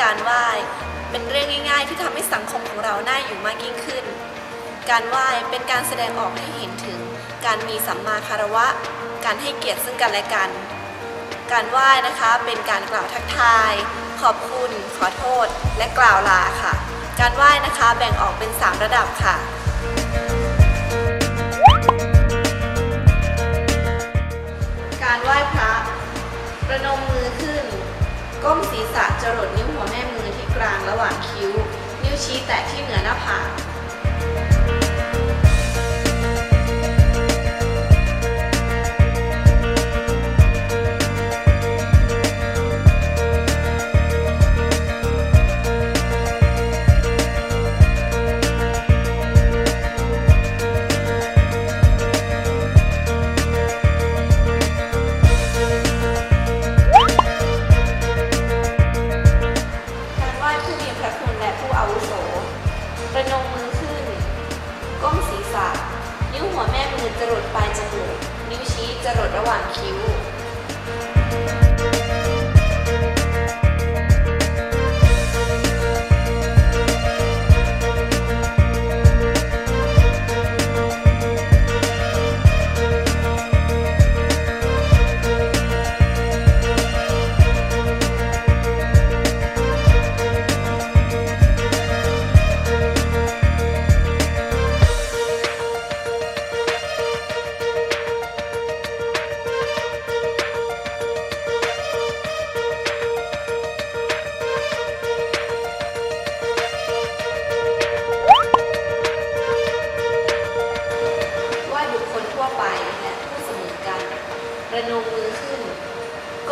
การไหว้เป็นเรื่องง่าย ๆ ที่ทำให้สังคมของเราน่าอยู่มากยิ่งขึ้น การไหว้เป็นการแสดงออกให้เห็นถึง การมีสัมมาคารวะ การให้เกียรติซึ่งกันและกัน การไหว้นะคะเป็นการกล่าวทักทาย ขอบคุณ ขอโทษ และกล่าวลาค่ะ การไหว้นะคะแบ่งออกเป็น 3 ระดับค่ะการไหว้พระประนม ก้มศีรษะจรดนิ้วหัวแม่มือที่กลางระหว่างคิ้ว นิ้วชี้แตะที่เหนือหน้าผาก ปลายจมูก นิ้วชี้จะหลดระหว่างคิ้ว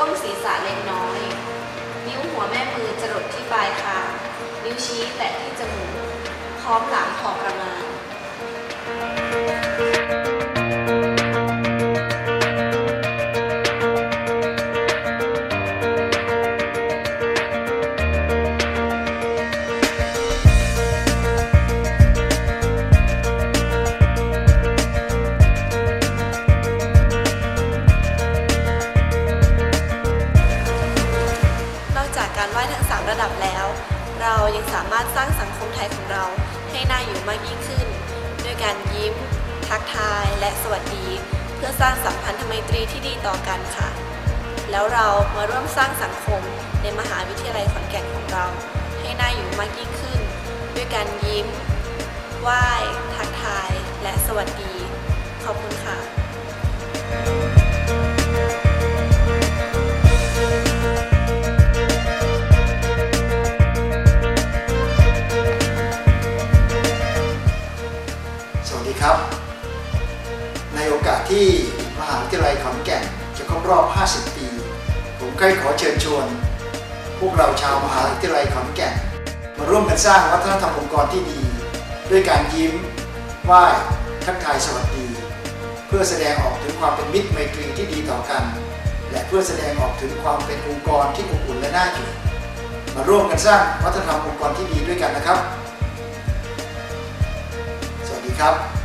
ก้มศีรษะเล็กน้อย นิ้วหัวแม่มือจรดที่ปลายคางนิ้วชี้แตะที่จมูกพร้อมหลังพอประมาณ อกจากการไหว้ทั้ง 3 ระดับแล้ว เรายังสามารถสร้างสังคมไทยของเราให้น่าอยู่มากยิ่งขึ้น ด้วยการยิ้ม ทักทายและสวัสดี เพื่อสร้างสัมพันธไมตรีที่ดีต่อกันค่ะ แล้วเรามาร่วมสร้างสังคมในมหาวิทยาลัยขอนแก่นของเรา ให้น่าอยู่มากยิ่งขึ้น ด้วยการยิ้มไหว้ทักทายและสวัสดี ขอบคุณค่ะ ที่มหาวิทยาลัยขอนแก่นจะครบรอบ 50 ปี ผมก็ขอเชิญชวน พวกเราชาวมหาวิทยาลัยขอนแก่น มาร่วมกันสร้างวัฒนธรรมองค์กรที่ดี ด้วยการยิ้มไหว้ทักทายสวัสดี เพื่อแสดงออกถึงความเป็นมิตรไมตรีที่ดีต่อกัน และเพื่อแสดงออกถึงความเป็นองค์กรที่อบอุ่นและน่าอยู่มาร่วมกันสร้างวัฒนธรรมองค์กรที่ดีด้วยกันนะครับ สวัสดีครับ